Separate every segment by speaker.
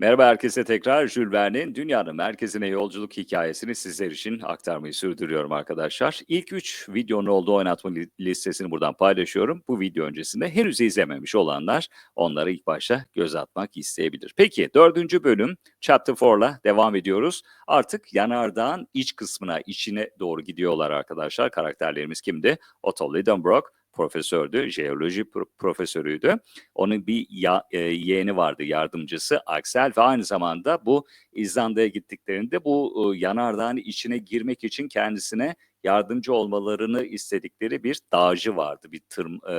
Speaker 1: Merhaba herkese tekrar Jules Verne'in Dünyanın Merkezine Yolculuk hikayesini sizler için aktarmayı sürdürüyorum arkadaşlar. İlk 3 videonun olduğu oynatma li- listesini buradan paylaşıyorum. Bu video öncesinde henüz izlememiş olanlar onlara ilk başta göz atmak isteyebilir. Peki dördüncü bölüm Chapter 4'la devam ediyoruz. Artık yanardağın iç kısmına, içine doğru gidiyorlar arkadaşlar. Karakterlerimiz kimdi? Otto Lidenbrock profesördü, jeoloji pro- profesörüydü. Onun bir ya- e, yeğeni vardı, yardımcısı Axel ve aynı zamanda bu İzlanda'ya gittiklerinde bu e, yanardağın içine girmek için kendisine yardımcı olmalarını istedikleri bir dağcı vardı. Bir tırm, e,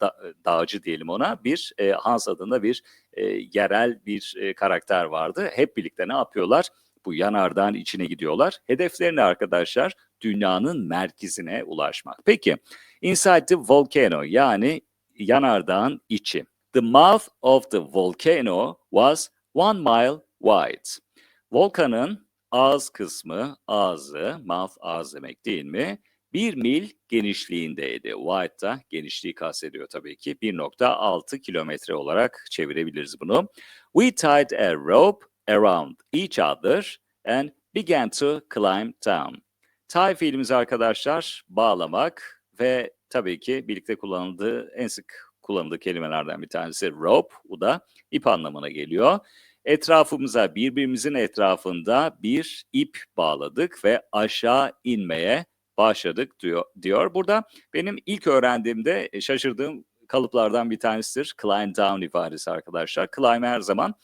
Speaker 1: da- dağcı diyelim ona. Bir e, Hans adında bir e, yerel bir e, karakter vardı. Hep birlikte ne yapıyorlar? Bu yanardağın içine gidiyorlar. Hedeflerini arkadaşlar dünyanın merkezine ulaşmak. Peki Inside the volcano yani yanardağın içi. The mouth of the volcano was one mile wide. Volkanın ağız kısmı, ağzı, mouth ağız demek değil mi? Bir mil genişliğindeydi. Wide da genişliği kastediyor tabii ki. 1.6 kilometre olarak çevirebiliriz bunu. We tied a rope around each other and began to climb down. Tie fiilimiz arkadaşlar bağlamak ve tabii ki birlikte kullanıldığı en sık kullanıldığı kelimelerden bir tanesi rope. Bu da ip anlamına geliyor. Etrafımıza birbirimizin etrafında bir ip bağladık ve aşağı inmeye başladık diyor. Burada benim ilk öğrendiğimde e, şaşırdığım kalıplardan bir tanesidir. Climb down ifadesi arkadaşlar. Climb her zaman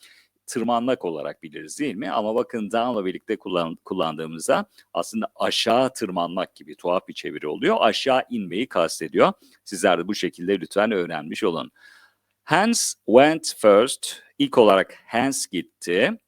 Speaker 1: tırmanmak olarak biliriz değil mi? Ama bakın down'la birlikte kullan, kullandığımızda aslında aşağı tırmanmak gibi tuhaf bir çeviri oluyor. Aşağı inmeyi kastediyor. Sizler de bu şekilde lütfen öğrenmiş olun. Hans went first. İlk olarak Hans gitti.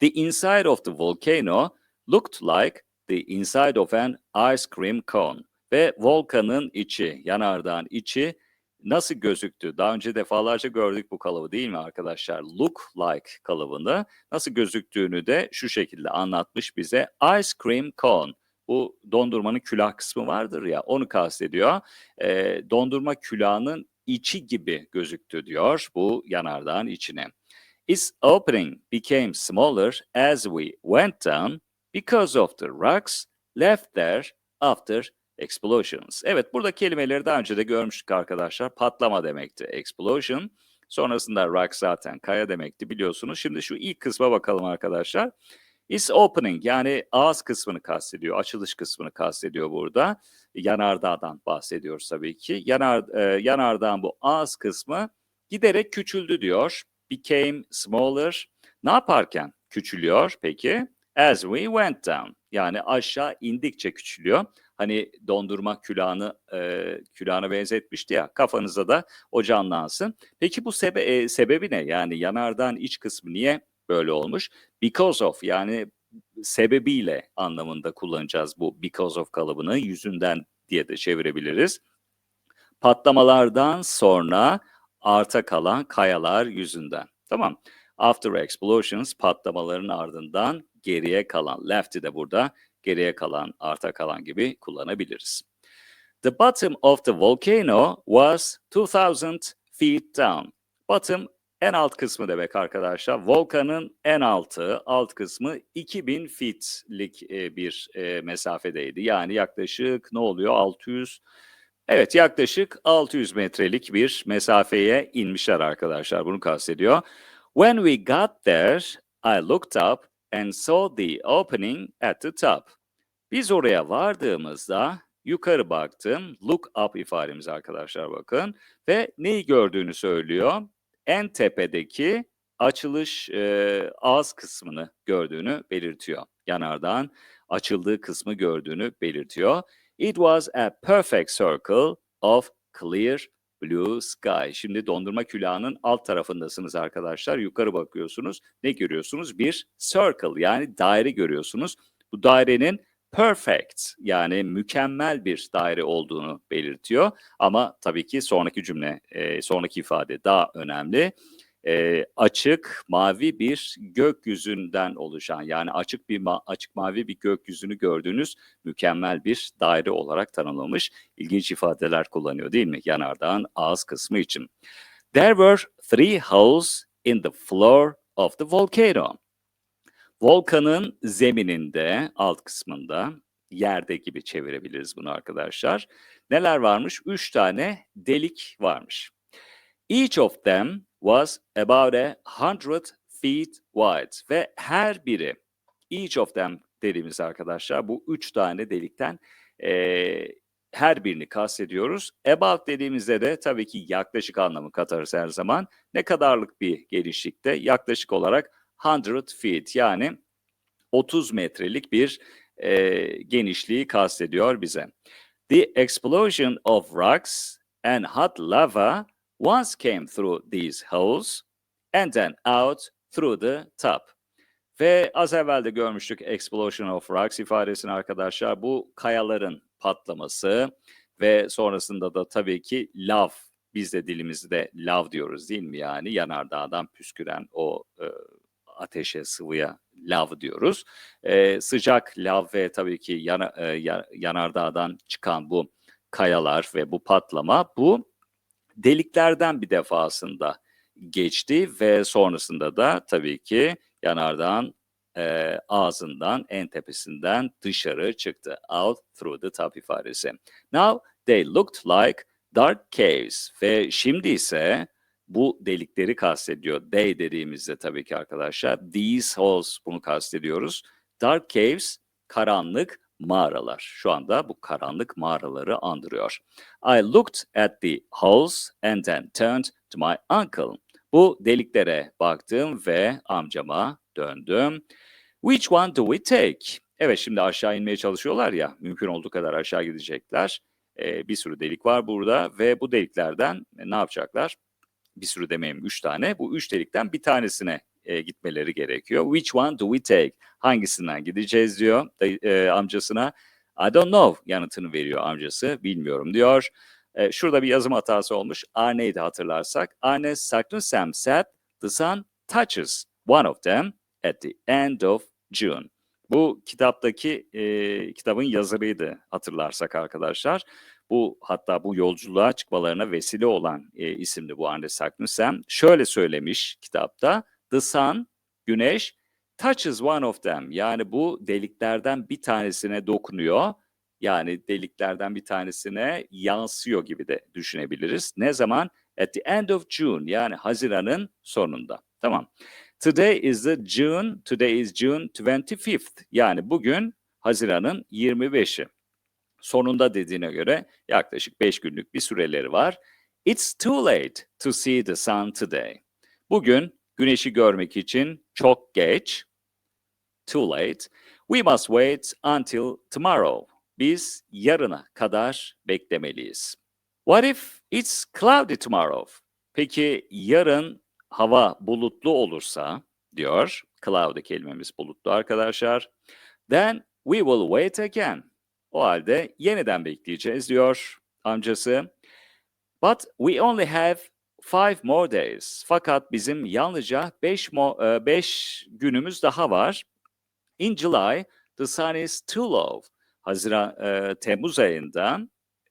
Speaker 1: The inside of the volcano looked like the inside of an ice cream cone. Ve volkanın içi, yanardağın içi nasıl gözüktü? Daha önce defalarca gördük bu kalıbı değil mi arkadaşlar? Look like kalıbını nasıl gözüktüğünü de şu şekilde anlatmış bize. Ice cream cone. Bu dondurmanın külah kısmı vardır ya onu kastediyor. Ee, dondurma külahının içi gibi gözüktü diyor bu yanardağın içine. Its opening became smaller as we went down because of the rocks left there after explosions. Evet burada kelimeleri daha önce de görmüştük arkadaşlar. Patlama demekti explosion. Sonrasında rock zaten kaya demekti biliyorsunuz. Şimdi şu ilk kısma bakalım arkadaşlar. Is opening yani ağız kısmını kastediyor, açılış kısmını kastediyor burada. Yanardağdan bahsediyoruz tabii ki. Yanar, e, yanardağın bu ağız kısmı giderek küçüldü diyor. Became smaller. Ne yaparken küçülüyor peki? As we went down. Yani aşağı indikçe küçülüyor. Hani dondurma külahını e, külahına benzetmişti ya kafanızda da o canlansın. Peki bu sebe e, sebebi ne? Yani yanardağın iç kısmı niye böyle olmuş? Because of yani sebebiyle anlamında kullanacağız bu because of kalıbını yüzünden diye de çevirebiliriz. Patlamalardan sonra arta kalan kayalar yüzünden. Tamam. After explosions patlamaların ardından geriye kalan left'i de burada geriye kalan arta kalan gibi kullanabiliriz. The bottom of the volcano was 2000 feet down. Bottom en alt kısmı demek arkadaşlar. Volkanın en altı, alt kısmı 2000 feet'lik e, bir e, mesafedeydi. Yani yaklaşık ne oluyor? 600 Evet yaklaşık 600 metrelik bir mesafeye inmişler arkadaşlar. Bunu kastediyor. When we got there, I looked up and saw the opening at the top. Biz oraya vardığımızda yukarı baktım. Look up ifademiz arkadaşlar bakın. Ve neyi gördüğünü söylüyor. En tepedeki açılış e, ağız kısmını gördüğünü belirtiyor. Yanardağın açıldığı kısmı gördüğünü belirtiyor. It was a perfect circle of clear blue sky. Şimdi dondurma külahının alt tarafındasınız arkadaşlar. Yukarı bakıyorsunuz. Ne görüyorsunuz? Bir circle yani daire görüyorsunuz. Bu dairenin perfect yani mükemmel bir daire olduğunu belirtiyor. Ama tabii ki sonraki cümle, e, sonraki ifade daha önemli. E, açık mavi bir gökyüzünden oluşan yani açık bir ma- açık mavi bir gökyüzünü gördüğünüz mükemmel bir daire olarak tanımlamış. İlginç ifadeler kullanıyor değil mi? Yanardağın ağız kısmı için. There were three holes in the floor of the volcano. Volkanın zemininde, alt kısmında, yerde gibi çevirebiliriz bunu arkadaşlar. Neler varmış? Üç tane delik varmış. Each of them was about a hundred feet wide ve her biri, each of them dediğimiz arkadaşlar bu üç tane delikten eee, her birini kastediyoruz. About dediğimizde de tabii ki yaklaşık anlamı katarız her zaman. Ne kadarlık bir genişlikte? Yaklaşık olarak 100 feet yani 30 metrelik bir eee, genişliği kastediyor bize. The explosion of rocks and hot lava once came through these holes and then out through the top. Ve az evvel de görmüştük explosion of rocks ifadesini arkadaşlar. Bu kayaların patlaması ve sonrasında da tabii ki lav. Biz de dilimizde lav diyoruz değil mi yani? Yanardağdan püsküren o e, ateşe, sıvıya lav diyoruz. E, sıcak lav ve tabii ki yana, e, ya- yanardağdan çıkan bu kayalar ve bu patlama bu deliklerden bir defasında geçti ve sonrasında da tabii ki yanardağın e, ağzından, en tepesinden dışarı çıktı. Out through the top ifadesi. Now they looked like dark caves ve şimdi ise bu delikleri kastediyor. They dediğimizde tabii ki arkadaşlar these holes bunu kastediyoruz. Dark caves karanlık mağaralar. Şu anda bu karanlık mağaraları andırıyor. I looked at the holes and then turned to my uncle. Bu deliklere baktım ve amcama döndüm. Which one do we take? Evet şimdi aşağı inmeye çalışıyorlar ya, mümkün olduğu kadar aşağı gidecekler. Ee, bir sürü delik var burada ve bu deliklerden ne yapacaklar? Bir sürü demeyeyim, üç tane. Bu üç delikten bir tanesine e, gitmeleri gerekiyor. Which one do we take? Hangisinden gideceğiz diyor e, amcasına. I don't know yanıtını veriyor amcası. Bilmiyorum diyor. E, şurada bir yazım hatası olmuş. Arne'yi de hatırlarsak. Arne Saknussemm said the sun touches one of them at the end of June. Bu kitaptaki e, kitabın yazarıydı hatırlarsak arkadaşlar. Bu hatta bu yolculuğa çıkmalarına vesile olan e, isimli bu Arne Saknussemm. Şöyle söylemiş kitapta. The sun, güneş, touches one of them. Yani bu deliklerden bir tanesine dokunuyor. Yani deliklerden bir tanesine yansıyor gibi de düşünebiliriz. Ne zaman? At the end of June yani Haziran'ın sonunda. Tamam. Today is the June, today is June 25th. Yani bugün Haziran'ın 25'i. Sonunda dediğine göre yaklaşık 5 günlük bir süreleri var. It's too late to see the sun today. Bugün güneşi görmek için çok geç. Too late. We must wait until tomorrow. Biz yarına kadar beklemeliyiz. What if it's cloudy tomorrow? Peki yarın hava bulutlu olursa diyor. Cloudy kelimemiz bulutlu arkadaşlar. Then we will wait again. O halde yeniden bekleyeceğiz diyor amcası. But we only have five more days. Fakat bizim yalnızca beş, mo- e, beş günümüz daha var. In July, the sun is too low. Haziran, e, Temmuz ayında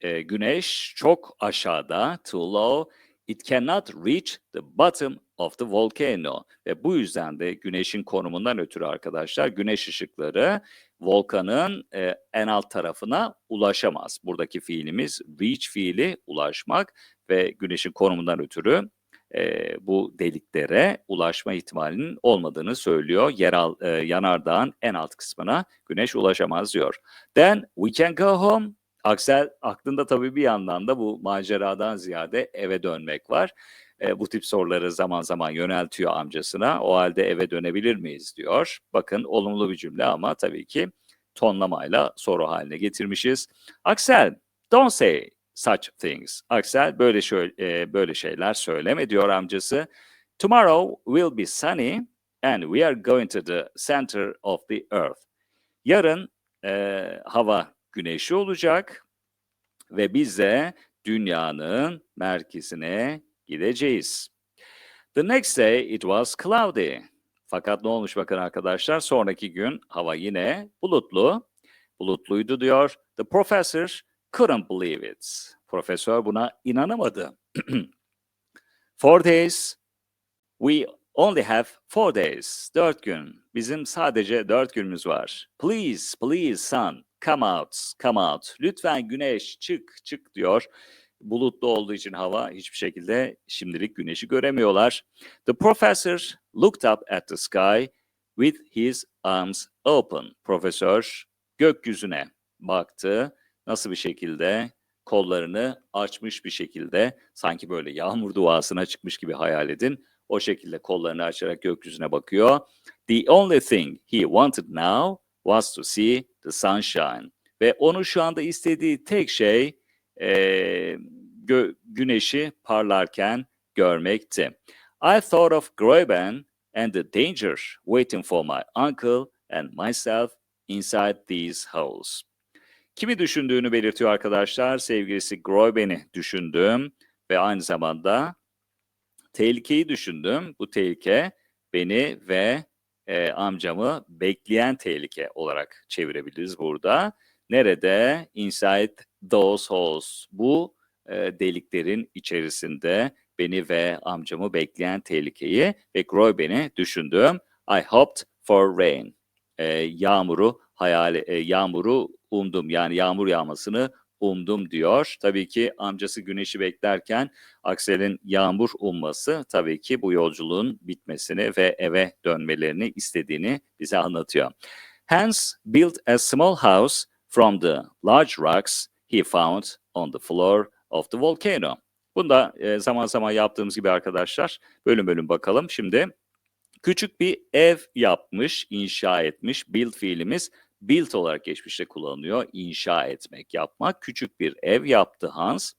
Speaker 1: e, güneş çok aşağıda, too low. It cannot reach the bottom of the volcano. Ve bu yüzden de güneşin konumundan ötürü arkadaşlar güneş ışıkları volkanın e, en alt tarafına ulaşamaz. Buradaki fiilimiz reach fiili ulaşmak ve güneşin konumundan ötürü e, bu deliklere ulaşma ihtimalinin olmadığını söylüyor. Yeral, e, yanardağın en alt kısmına güneş ulaşamaz diyor. Then we can go home. Aksel aklında tabii bir yandan da bu maceradan ziyade eve dönmek var. E, bu tip soruları zaman zaman yöneltiyor amcasına. O halde eve dönebilir miyiz diyor. Bakın olumlu bir cümle ama tabii ki tonlamayla soru haline getirmişiz. Aksel, don't say such things. Aksel böyle şöyle e, böyle şeyler söyleme diyor amcası. Tomorrow will be sunny and we are going to the center of the earth. Yarın e, hava güneşli olacak ve biz de dünyanın merkezine gideceğiz. The next day it was cloudy. Fakat ne olmuş bakın arkadaşlar sonraki gün hava yine bulutlu. Bulutluydu diyor. The professor couldn't believe it. Profesör buna inanamadı. Four days we only have four days. Dört gün. Bizim sadece dört günümüz var. Please, please sun, come out, come out. Lütfen güneş çık, çık diyor. Bulutlu olduğu için hava hiçbir şekilde şimdilik güneşi göremiyorlar. The professor looked up at the sky with his arms open. Profesör gökyüzüne baktı. Nasıl bir şekilde? Kollarını açmış bir şekilde sanki böyle yağmur duasına çıkmış gibi hayal edin. O şekilde kollarını açarak gökyüzüne bakıyor. The only thing he wanted now was to see the sunshine. Ve onu şu anda istediği tek şey eee, gö- güneşi parlarken görmekti. I thought of Graben and the danger waiting for my uncle and myself inside these holes. Kimi düşündüğünü belirtiyor arkadaşlar. Sevgilisi Groyben'i düşündüm ve aynı zamanda tehlikeyi düşündüm. Bu tehlike beni ve e, amcamı bekleyen tehlike olarak çevirebiliriz burada. Nerede? Inside those holes. Bu e, deliklerin içerisinde beni ve amcamı bekleyen tehlikeyi ve Groyben'i düşündüm. I hoped for rain. E, yağmuru hayal e, yağmuru umdum. Yani yağmur yağmasını umdum diyor. Tabii ki amcası güneşi beklerken Aksel'in yağmur umması tabii ki bu yolculuğun bitmesini ve eve dönmelerini istediğini bize anlatıyor. Hans built a small house from the large rocks he found on the floor of the volcano. Bunda e, zaman zaman yaptığımız gibi arkadaşlar bölüm bölüm bakalım. Şimdi küçük bir ev yapmış, inşa etmiş. Build fiilimiz build olarak geçmişte kullanılıyor. İnşa etmek, yapmak. Küçük bir ev yaptı Hans.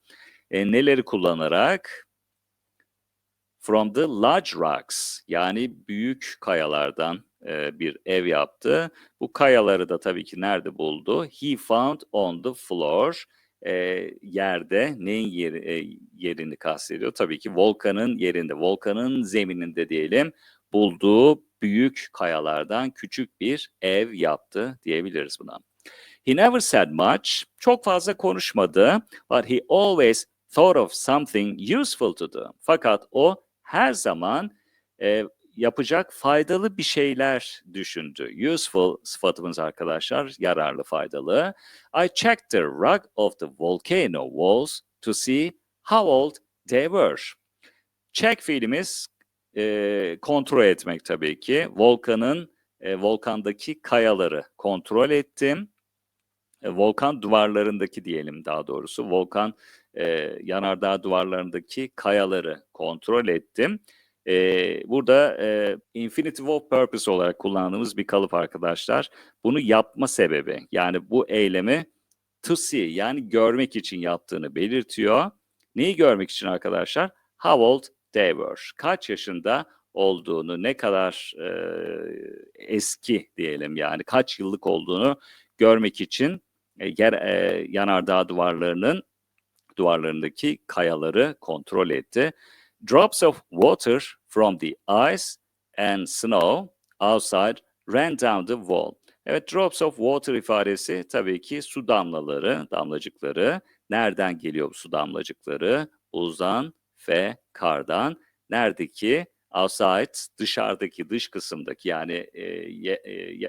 Speaker 1: E, neleri kullanarak? From the large rocks yani büyük kayalardan e, bir ev yaptı. Bu kayaları da tabii ki nerede buldu? He found on the floor e, yerde neyin yeri, e, yerini kastediyor? Tabii ki volkanın yerinde, volkanın zemininde diyelim bulduğu büyük kayalardan küçük bir ev yaptı diyebiliriz buna. He never said much, çok fazla konuşmadı, but he always thought of something useful to do. Fakat o her zaman e, yapacak faydalı bir şeyler düşündü. Useful sıfatımız arkadaşlar, yararlı, faydalı. I checked the rock of the volcano walls to see how old they were. Check fiilimiz e, kontrol etmek tabii ki. Volkanın, e, volkandaki kayaları kontrol ettim. E, volkan duvarlarındaki diyelim daha doğrusu. Volkan e, yanardağ duvarlarındaki kayaları kontrol ettim. E, burada e, infinitive of purpose olarak kullandığımız bir kalıp arkadaşlar. Bunu yapma sebebi yani bu eylemi to see yani görmek için yaptığını belirtiyor. Neyi görmek için arkadaşlar? How old were. Kaç yaşında olduğunu, ne kadar e, eski diyelim yani kaç yıllık olduğunu görmek için e, yer, e, yanardağ duvarlarının duvarlarındaki kayaları kontrol etti. Drops of water from the ice and snow outside ran down the wall. Evet, drops of water ifadesi tabii ki su damlaları, damlacıkları. Nereden geliyor su damlacıkları? Buzdan ve kardan. Neredeki? Outside, dışarıdaki, dış kısımdaki yani e, ye, e,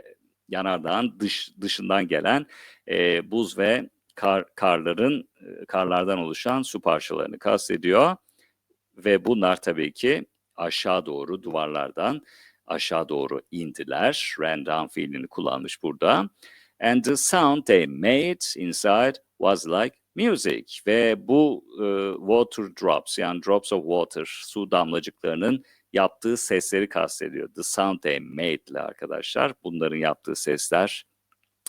Speaker 1: yanardağın dış dışından gelen e, buz ve kar, karların karlardan oluşan su parçalarını kastediyor ve bunlar tabii ki aşağı doğru duvarlardan aşağı doğru indiler. Ran down fiilini kullanmış burada. And the sound they made inside was like music ve bu e, water drops yani drops of water su damlacıklarının yaptığı sesleri kastediyor. The sound they made ile arkadaşlar bunların yaptığı sesler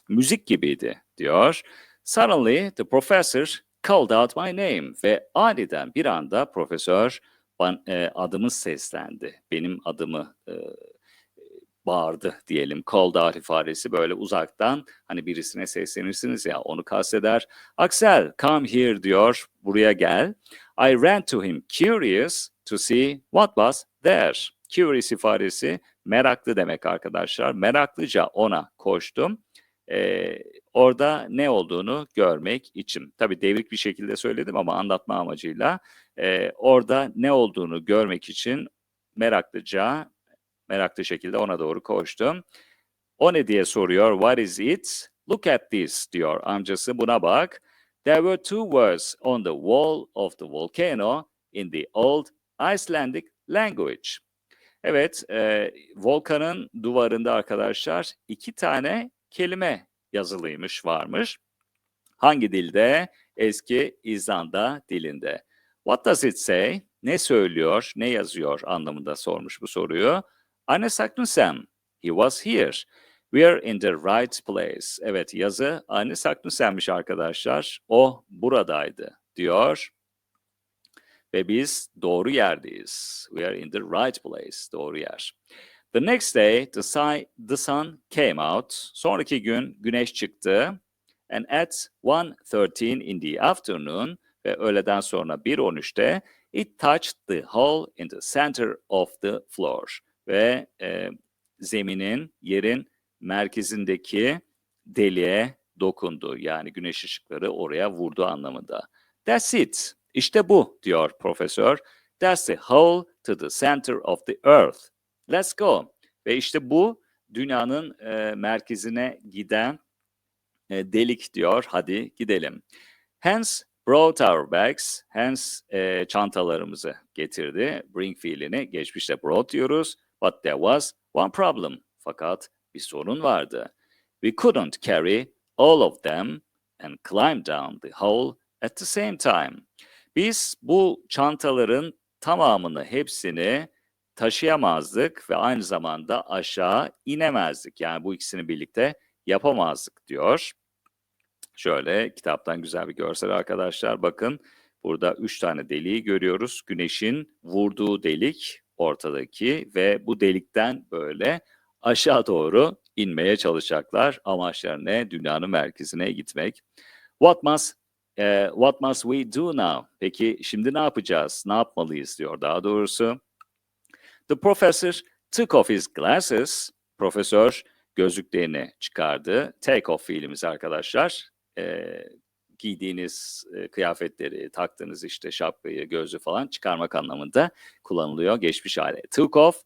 Speaker 1: müzik gibiydi diyor. Suddenly the professor called out my name ve aniden bir anda profesör ban, e, adımı seslendi. Benim adımı e, bağırdı diyelim. Called out ifadesi böyle uzaktan hani birisine seslenirsiniz ya onu kasteder. Axel come here diyor buraya gel. I ran to him curious to see what was there. Curious ifadesi meraklı demek arkadaşlar. Meraklıca ona koştum. Ee, orada ne olduğunu görmek için. Tabii devrik bir şekilde söyledim ama anlatma amacıyla. Ee, orada ne olduğunu görmek için meraklıca, meraklı şekilde ona doğru koştum. O ne diye soruyor. What is it? Look at this diyor amcası. Buna bak. There were two words on the wall of the volcano in the old Icelandic language. Evet, e, volkanın duvarında arkadaşlar iki tane kelime yazılıymış, varmış. Hangi dilde? Eski İzlanda dilinde. What does it say? Ne söylüyor, ne yazıyor anlamında sormuş bu soruyu. Anne Saknusem, he was here. We are in the right place. Evet yazı Anne Saknusem'miş arkadaşlar. O buradaydı diyor. Ve biz doğru yerdeyiz. We are in the right place. Doğru yer. The next day, the, si- the sun came out. Sonraki gün güneş çıktı. And at 1.13 in the afternoon ve öğleden sonra 1.13'te it touched the hole in the center of the floor. Ve e, zeminin, yerin merkezindeki deliğe dokundu. Yani güneş ışıkları oraya vurdu anlamında. That's it. İşte bu diyor profesör. That's the hole to the center of the earth. Let's go. Ve işte bu dünyanın e, merkezine giden e, delik diyor. Hadi gidelim. Hence brought our bags. Hence e, çantalarımızı getirdi. Bring fiilini geçmişte brought diyoruz. But there was one problem. Fakat bir sorun vardı. We couldn't carry all of them and climb down the hole at the same time. Biz bu çantaların tamamını, hepsini taşıyamazdık ve aynı zamanda aşağı inemezdik. Yani bu ikisini birlikte yapamazdık diyor. Şöyle kitaptan güzel bir görsel arkadaşlar. Bakın burada üç tane deliği görüyoruz. Güneşin vurduğu delik ortadaki ve bu delikten böyle aşağı doğru inmeye çalışacaklar. Amaçları ne? Dünyanın merkezine gitmek. What must eh, what must we do now? Peki şimdi ne yapacağız? Ne yapmalıyız diyor daha doğrusu. The professor took off his glasses. Profesör gözlüklerini çıkardı. Take off fiilimiz arkadaşlar. Ee, giydiğiniz e, kıyafetleri, taktığınız işte şapkayı, gözlüğü falan çıkarmak anlamında kullanılıyor geçmiş hali. Took off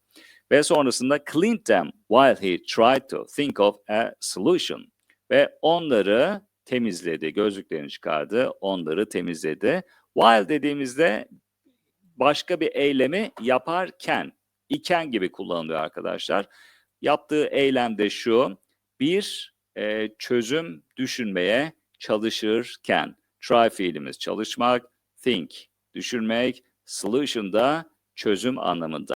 Speaker 1: ve sonrasında cleaned them while he tried to think of a solution. Ve onları temizledi, gözlüklerini çıkardı, onları temizledi. While dediğimizde başka bir eylemi yaparken, iken gibi kullanılıyor arkadaşlar. Yaptığı eylem de şu, bir e, çözüm düşünmeye çalışırken. Try fiilimiz çalışmak, think düşünmek, solution da çözüm anlamında.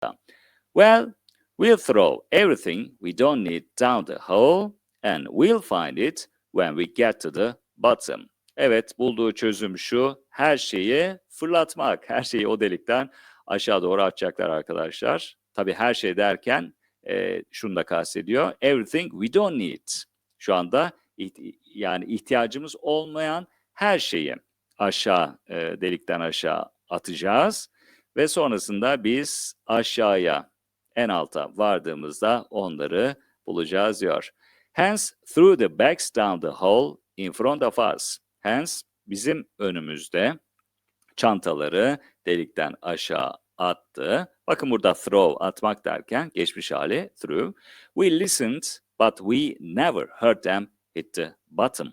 Speaker 1: Well, we'll throw everything we don't need down the hole and we'll find it when we get to the bottom. Evet, bulduğu çözüm şu, her şeyi fırlatmak, her şeyi o delikten aşağı doğru atacaklar arkadaşlar. Tabii her şey derken e, şunu da kastediyor. Everything we don't need. Şu anda yani ihtiyacımız olmayan her şeyi aşağı e, delikten aşağı atacağız ve sonrasında biz aşağıya en alta vardığımızda onları bulacağız diyor. Hence through the bags down the hole in front of us. Hence bizim önümüzde çantaları delikten aşağı attı. Bakın burada throw atmak derken geçmiş hali through. We listened but we never heard them hit the bottom.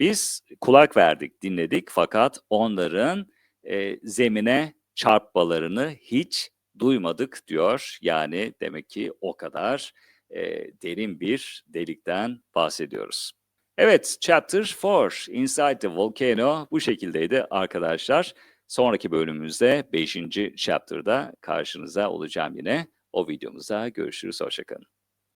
Speaker 1: Biz kulak verdik, dinledik fakat onların e, zemine çarpmalarını hiç duymadık diyor. Yani demek ki o kadar e, derin bir delikten bahsediyoruz. Evet, Chapter 4, Inside the Volcano bu şekildeydi arkadaşlar. Sonraki bölümümüzde 5. Chapter'da karşınıza olacağım yine. O videomuzda görüşürüz, hoşçakalın.